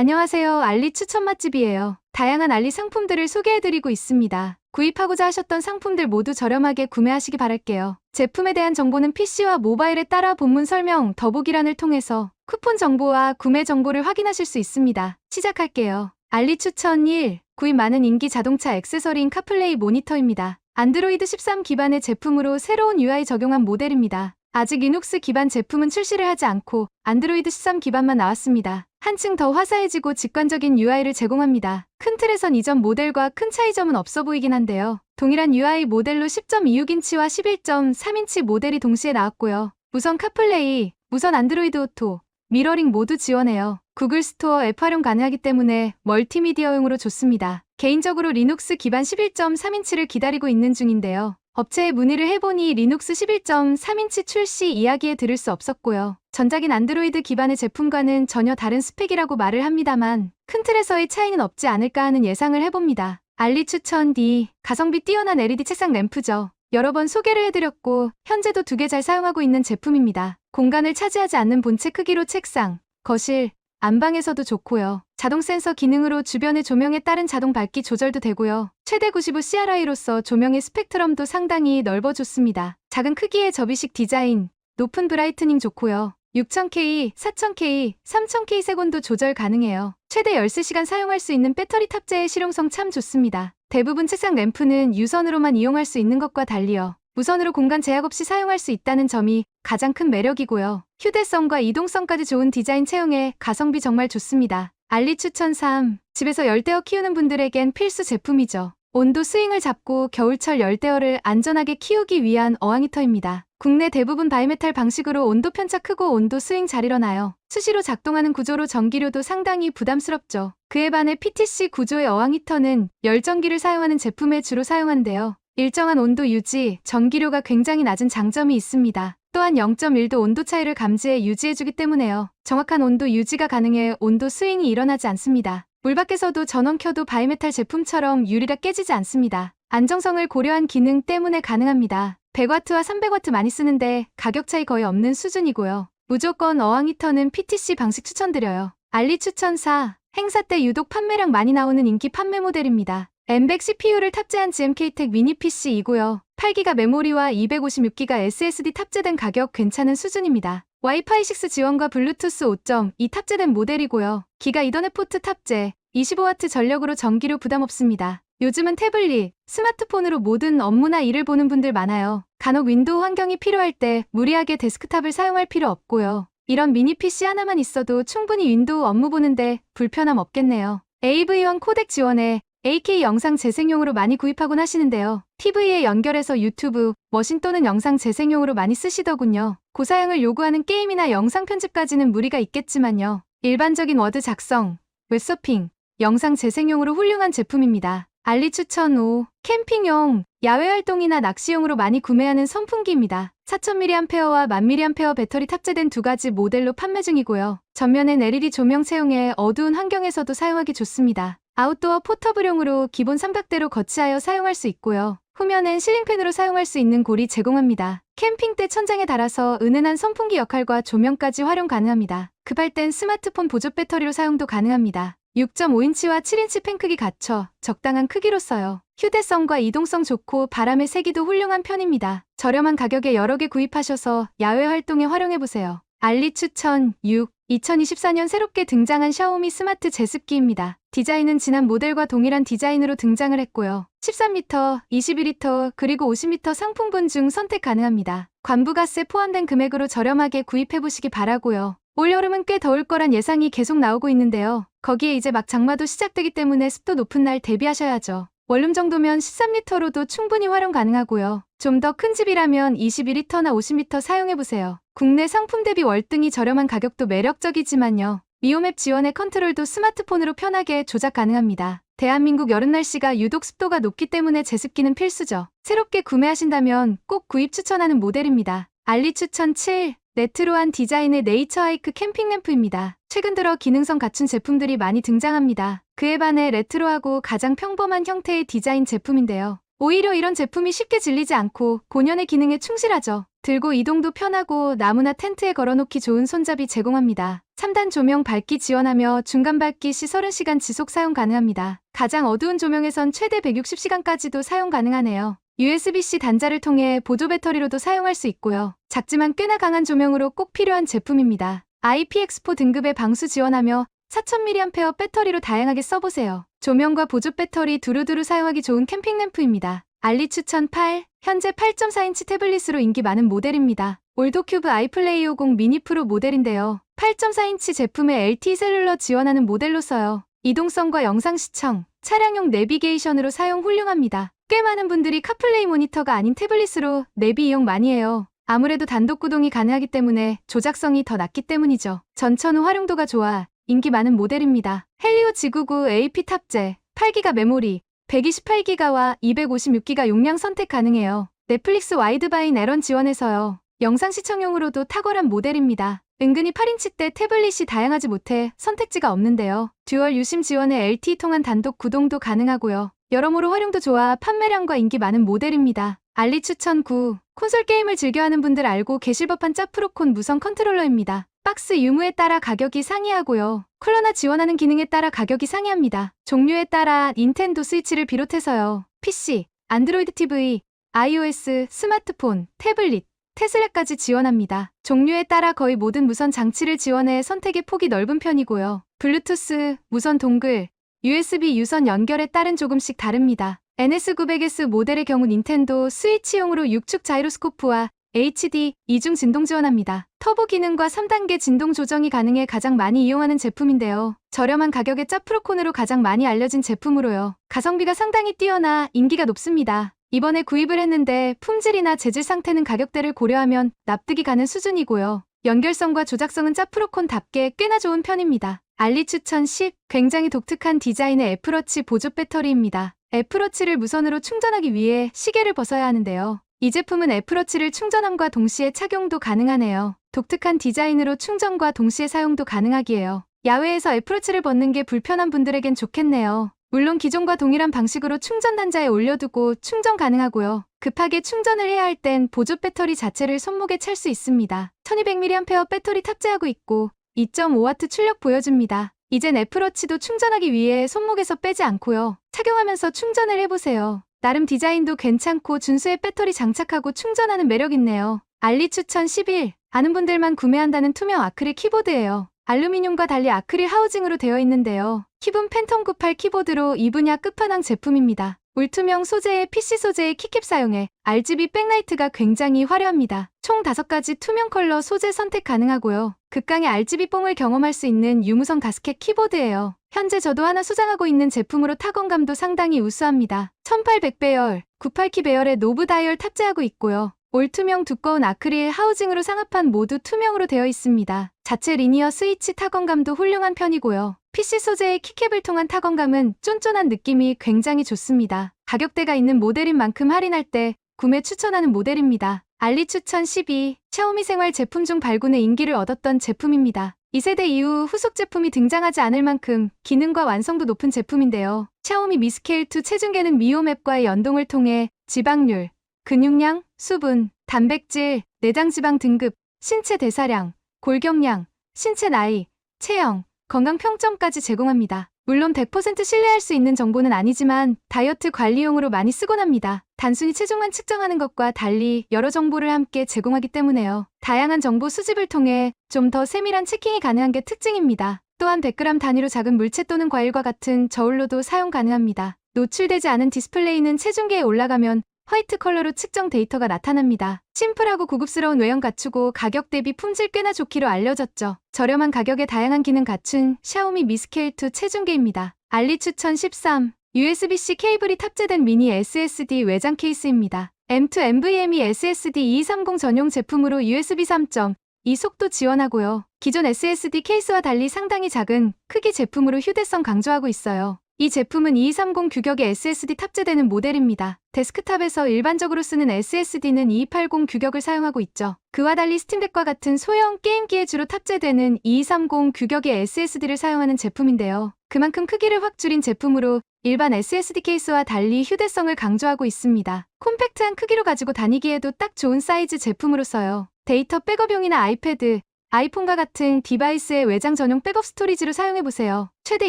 안녕하세요. 알리 추천 맛집이에요. 다양한 알리 상품들을 소개해드리고 있습니다. 구입하고자 하셨던 상품들 모두 저렴하게 구매하시기 바랄게요. 제품에 대한 정보는 PC와 모바일에 따라 본문 설명, 더보기란을 통해서 쿠폰 정보와 구매 정보를 확인하실 수 있습니다. 시작할게요. 알리 추천 1. 구입 많은 인기 자동차 액세서리인 카플레이 모니터입니다. 안드로이드 13 기반의 제품으로 새로운 UI 적용한 모델입니다. 아직 리눅스 기반 제품은 출시를 하지 않고 안드로이드 13 기반만 나왔습니다. 한층 더 화사해지고 직관적인 UI를 제공합니다. 큰 틀에선 이전 모델과 큰 차이점은 없어 보이긴 한데요. 동일한 UI 모델로 10.26인치와 11.3인치 모델이 동시에 나왔고요. 무선 카플레이, 무선 안드로이드 오토, 미러링 모두 지원해요. 구글 스토어 앱 활용 가능하기 때문에 멀티미디어용으로 좋습니다. 개인적으로 리눅스 기반 11.3인치를 기다리고 있는 중인데요. 업체에 문의를 해보니 리눅스 11.3인치 출시 이야기에 들을 수 없었고요. 전작인 안드로이드 기반의 제품과는 전혀 다른 스펙이라고 말을 합니다만 큰 틀에서의 차이는 없지 않을까 하는 예상을 해봅니다. 알리 추천 D 가성비 뛰어난 LED 책상 램프죠. 여러 번 소개를 해드렸고 현재도 두 개 잘 사용하고 있는 제품입니다. 공간을 차지하지 않는 본체 크기로 책상, 거실, 안방에서도 좋고요. 자동 센서 기능으로 주변의 조명에 따른 자동 밝기 조절도 되고요. 최대 95 CRI로서 조명의 스펙트럼도 상당히 넓어줬습니다. 작은 크기의 접이식 디자인, 높은 브라이트닝 좋고요. 6000K, 4000K, 3000K 색온도 조절 가능해요. 최대 13시간 사용할 수 있는 배터리 탑재의 실용성 참 좋습니다. 대부분 책상 램프는 유선으로만 이용할 수 있는 것과 달리요. 무선으로 공간 제약 없이 사용할 수 있다는 점이 가장 큰 매력이고요. 휴대성과 이동성까지 좋은 디자인 체형에 가성비 정말 좋습니다. 알리 추천 3. 집에서 열대어 키우는 분들에겐 필수 제품이죠. 온도 스윙을 잡고 겨울철 열대어를 안전하게 키우기 위한 어항히터입니다. 국내 대부분 바이메탈 방식으로 온도 편차 크고 온도 스윙 잘 일어나요. 수시로 작동하는 구조로 전기료도 상당히 부담스럽죠. 그에 반해 PTC 구조의 어항히터는 열전기를 사용하는 제품에 주로 사용한대요. 일정한 온도 유지, 전기료가 굉장히 낮은 장점이 있습니다. 또한 0.1도 온도 차이를 감지해 유지해주기 때문에요. 정확한 온도 유지가 가능해 온도 스윙이 일어나지 않습니다. 물 밖에서도 전원 켜도 바이메탈 제품처럼 유리가 깨지지 않습니다. 안정성을 고려한 기능 때문에 가능합니다. 100W와 300W 많이 쓰는데 가격 차이 거의 없는 수준이고요. 무조건 어항 히터는 PTC 방식 추천드려요. 알리 추천 4. 행사 때 유독 판매량 많이 나오는 인기 판매 모델입니다. M100 CPU를 탑재한 GMK텍 미니 PC이고요. 8기가 메모리와 256기가 SSD 탑재된 가격 괜찮은 수준입니다. 와이파이 6 지원과 블루투스 5.2 탑재된 모델이고요. 기가 이더넷 포트 탑재, 25W 전력으로 전기료 부담 없습니다. 요즘은 태블릿, 스마트폰으로 모든 업무나 일을 보는 분들 많아요. 간혹 윈도우 환경이 필요할 때 무리하게 데스크탑을 사용할 필요 없고요. 이런 미니 PC 하나만 있어도 충분히 윈도우 업무 보는데 불편함 없겠네요. AV1 코덱 지원에 AK 영상 재생용으로 많이 구입하곤 하시는데요. TV에 연결해서 유튜브, 머신 또는 영상 재생용으로 많이 쓰시더군요. 고사양을 요구하는 게임이나 영상 편집까지는 무리가 있겠지만요. 일반적인 워드 작성, 웹서핑, 영상 재생용으로 훌륭한 제품입니다. 알리 추천 5. 캠핑용, 야외 활동이나 낚시용으로 많이 구매하는 선풍기입니다. 4000mAh와 1000mAh 배터리 탑재된 두 가지 모델로 판매 중이고요. 전면엔 LED 조명 채용해 어두운 환경에서도 사용하기 좋습니다. 아웃도어 포터블용으로 기본 삼각대로 거치하여 사용할 수 있고요. 후면엔 실링팬으로 사용할 수 있는 골이 제공합니다. 캠핑 때 천장에 달아서 은은한 선풍기 역할과 조명까지 활용 가능합니다. 급할 땐 스마트폰 보조 배터리로 사용도 가능합니다. 6.5인치와 7인치 팬 크기 갖춰 적당한 크기로 써요. 휴대성과 이동성 좋고 바람의 세기도 훌륭한 편입니다. 저렴한 가격에 여러 개 구입하셔서 야외 활동에 활용해보세요. 알리 추천 6. 2024년 새롭게 등장한 샤오미 스마트 제습기입니다. 디자인은 지난 모델과 동일한 디자인으로 등장을 했고요. 13m, 21m, 그리고 50m 상품분 중 선택 가능합니다. 관부가세 포함된 금액으로 저렴하게 구입해보시기 바라고요. 올여름은 꽤 더울 거란 예상이 계속 나오고 있는데요. 거기에 이제 막 장마도 시작되기 때문에 습도 높은 날 대비하셔야죠. 원룸 정도면 13리터로도 충분히 활용 가능하고요. 좀 더 큰 집이라면 21리터나 50리터 사용해보세요. 국내 상품 대비 월등히 저렴한 가격도 매력적이지만요. 미오맵 지원의 컨트롤도 스마트폰으로 편하게 조작 가능합니다. 대한민국 여름 날씨가 유독 습도가 높기 때문에 제습기는 필수죠. 새롭게 구매하신다면 꼭 구입 추천하는 모델입니다. 알리 추천 7. 레트로한 디자인의 네이처 하이크 캠핑 램프입니다. 최근 들어 기능성 갖춘 제품들이 많이 등장합니다. 그에 반해 레트로하고 가장 평범한 형태의 디자인 제품인데요. 오히려 이런 제품이 쉽게 질리지 않고 본연의 기능에 충실하죠. 들고 이동도 편하고 나무나 텐트에 걸어놓기 좋은 손잡이 제공합니다. 3단 조명 밝기 지원하며 중간 밝기 시 30시간 지속 사용 가능합니다. 가장 어두운 조명에선 최대 160시간까지도 사용 가능하네요. USB-C 단자를 통해 보조 배터리로도 사용할 수 있고요. 작지만 꽤나 강한 조명으로 꼭 필요한 제품입니다. IPX4 등급의 방수 지원하며 4000mAh 배터리로 다양하게 써보세요. 조명과 보조 배터리 두루두루 사용하기 좋은 캠핑 램프입니다. 알리 추천 8, 현재 8.4인치 태블릿으로 인기 많은 모델입니다. 올도큐브 아이플레이 50 미니 프로 모델인데요. 8.4인치 제품에 LTE 셀룰러 지원하는 모델로서요. 이동성과 영상 시청, 차량용 내비게이션으로 사용 훌륭합니다. 꽤 많은 분들이 카플레이 모니터가 아닌 태블릿으로 내비 이용 많이 해요. 아무래도 단독 구동이 가능하기 때문에 조작성이 더 낮기 때문이죠. 전천 후 활용도가 좋아 인기 많은 모델입니다. 헬리오 지구구 AP 탑재, 8기가 메모리, 128기가와 256기가 용량 선택 가능해요. 넷플릭스 와이드바인 에런 지원해서요. 영상 시청용으로도 탁월한 모델입니다. 은근히 8인치 때 태블릿이 다양하지 못해 선택지가 없는데요. 듀얼 유심 지원에 LTE 통한 단독 구동도 가능하고요. 여러모로 활용도 좋아 판매량과 인기 많은 모델입니다. 알리 추천 9. 콘솔 게임을 즐겨하는 분들 알고 계실 법한 짜프로콘 무선 컨트롤러입니다. 박스 유무에 따라 가격이 상이하고요. 쿨러나 지원하는 기능에 따라 가격이 상이합니다. 종류에 따라 닌텐도 스위치를 비롯해서요. PC, 안드로이드 TV, iOS, 스마트폰, 태블릿, 테슬라까지 지원합니다. 종류에 따라 거의 모든 무선 장치를 지원해 선택의 폭이 넓은 편이고요. 블루투스, 무선 동글, USB 유선 연결에 따른 조금씩 다릅니다. NS900S 모델의 경우 닌텐도 스위치용으로 6축 자이로스코프와 HD 이중 진동 지원합니다. 터보 기능과 3단계 진동 조정이 가능해 가장 많이 이용하는 제품인데요. 저렴한 가격에 짜프로콘으로 가장 많이 알려진 제품으로요. 가성비가 상당히 뛰어나 인기가 높습니다. 이번에 구입을 했는데 품질이나 재질 상태는 가격대를 고려하면 납득이 가는 수준이고요. 연결성과 조작성은 짜프로콘답게 꽤나 좋은 편입니다. 알리 추천 10. 굉장히 독특한 디자인의 애플워치 보조 배터리입니다. 애플워치를 무선으로 충전하기 위해 시계를 벗어야 하는데요. 이 제품은 애플워치를 충전함과 동시에 착용도 가능하네요. 독특한 디자인으로 충전과 동시에 사용도 가능하기에요. 야외에서 애플워치를 벗는 게 불편한 분들에겐 좋겠네요. 물론 기존과 동일한 방식으로 충전 단자에 올려두고 충전 가능하고요. 급하게 충전을 해야 할 땐 보조 배터리 자체를 손목에 찰 수 있습니다. 1200mAh 배터리 탑재하고 있고 2.5W 출력 보여줍니다. 이젠 애플워치도 충전하기 위해 손목에서 빼지 않고요. 착용하면서 충전을 해보세요. 나름 디자인도 괜찮고 준수의 배터리 장착하고 충전하는 매력 있네요. 알리 추천 11. 아는 분들만 구매한다는 투명 아크릴 키보드예요. 알루미늄과 달리 아크릴 하우징으로 되어 있는데요. 키분 팬텀 98 키보드로 이 분야 끝판왕 제품입니다. 울투명 소재의 PC 소재의 키캡 사용해 RGB 백라이트가 굉장히 화려합니다. 총 5가지 투명 컬러 소재 선택 가능하고요. 극강의 RGB 뽕을 경험할 수 있는 유무선 가스켓 키보드예요. 현재 저도 하나 소장하고 있는 제품으로 타건감도 상당히 우수합니다. 1800배열, 98키 배열의 노브 다이얼 탑재하고 있고요. 올투명 두꺼운 아크릴 하우징으로 상합한 모두 투명으로 되어 있습니다. 자체 리니어 스위치 타건감도 훌륭한 편이고요. PC 소재의 키캡을 통한 타건감은 쫀쫀한 느낌이 굉장히 좋습니다. 가격대가 있는 모델인 만큼 할인할 때 구매 추천하는 모델입니다. 알리 추천 12, 샤오미 생활 제품 중 발군의 인기를 얻었던 제품입니다. 2세대 이후 후속 제품이 등장하지 않을 만큼 기능과 완성도 높은 제품인데요. 샤오미 미스케일2 체중계는 미오맵과의 연동을 통해 지방률, 근육량, 수분, 단백질, 내장 지방 등급, 신체 대사량, 골격량, 신체 나이, 체형, 건강 평점까지 제공합니다. 물론 100% 신뢰할 수 있는 정보는 아니지만 다이어트 관리용으로 많이 쓰곤 합니다. 단순히 체중만 측정하는 것과 달리 여러 정보를 함께 제공하기 때문에요. 다양한 정보 수집을 통해 좀 더 세밀한 체킹이 가능한 게 특징입니다. 또한 100g 단위로 작은 물체 또는 과일과 같은 저울로도 사용 가능합니다. 노출되지 않은 디스플레이는 체중계에 올라가면 화이트 컬러로 측정 데이터가 나타납니다. 심플하고 고급스러운 외형 갖추고 가격 대비 품질 꽤나 좋기로 알려졌죠. 저렴한 가격에 다양한 기능 갖춘 샤오미 미스케일2 체중계입니다. 알리 추천 13. USB-C 케이블이 탑재된 미니 SSD 외장 케이스입니다. M2 NVMe SSD 2230 전용 제품으로 USB 3.2 속도 지원하고요. 기존 SSD 케이스와 달리 상당히 작은 크기 제품으로 휴대성 강조하고 있어요. 이 제품은 2230 규격의 SSD 탑재되는 모델입니다. 데스크탑에서 일반적으로 쓰는 SSD는 2280 규격을 사용하고 있죠. 그와 달리 스팀덱과 같은 소형 게임기에 주로 탑재되는 2230 규격의 SSD를 사용하는 제품인데요. 그만큼 크기를 확 줄인 제품으로 일반 SSD 케이스와 달리 휴대성을 강조하고 있습니다. 콤팩트한 크기로 가지고 다니기에도 딱 좋은 사이즈 제품으로서요. 데이터 백업용이나 아이패드, 아이폰과 같은 디바이스의 외장 전용 백업 스토리지로 사용해보세요. 최대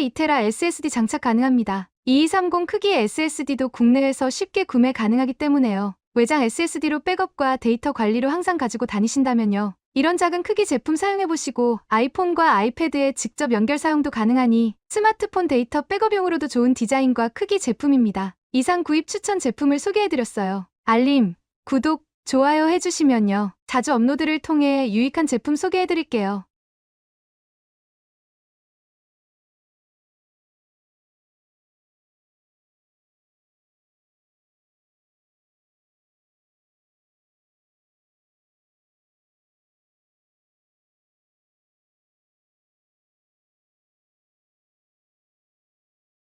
2테라 SSD 장착 가능합니다. 2230 크기의 SSD도 국내에서 쉽게 구매 가능하기 때문에요. 외장 SSD로 백업과 데이터 관리로 항상 가지고 다니신다면요. 이런 작은 크기 제품 사용해보시고 아이폰과 아이패드에 직접 연결 사용도 가능하니 스마트폰 데이터 백업용으로도 좋은 디자인과 크기 제품입니다. 이상 구입 추천 제품을 소개해드렸어요. 알림, 구독, 좋아요 해주시면요. 자주 업로드를 통해 유익한 제품 소개해드릴게요.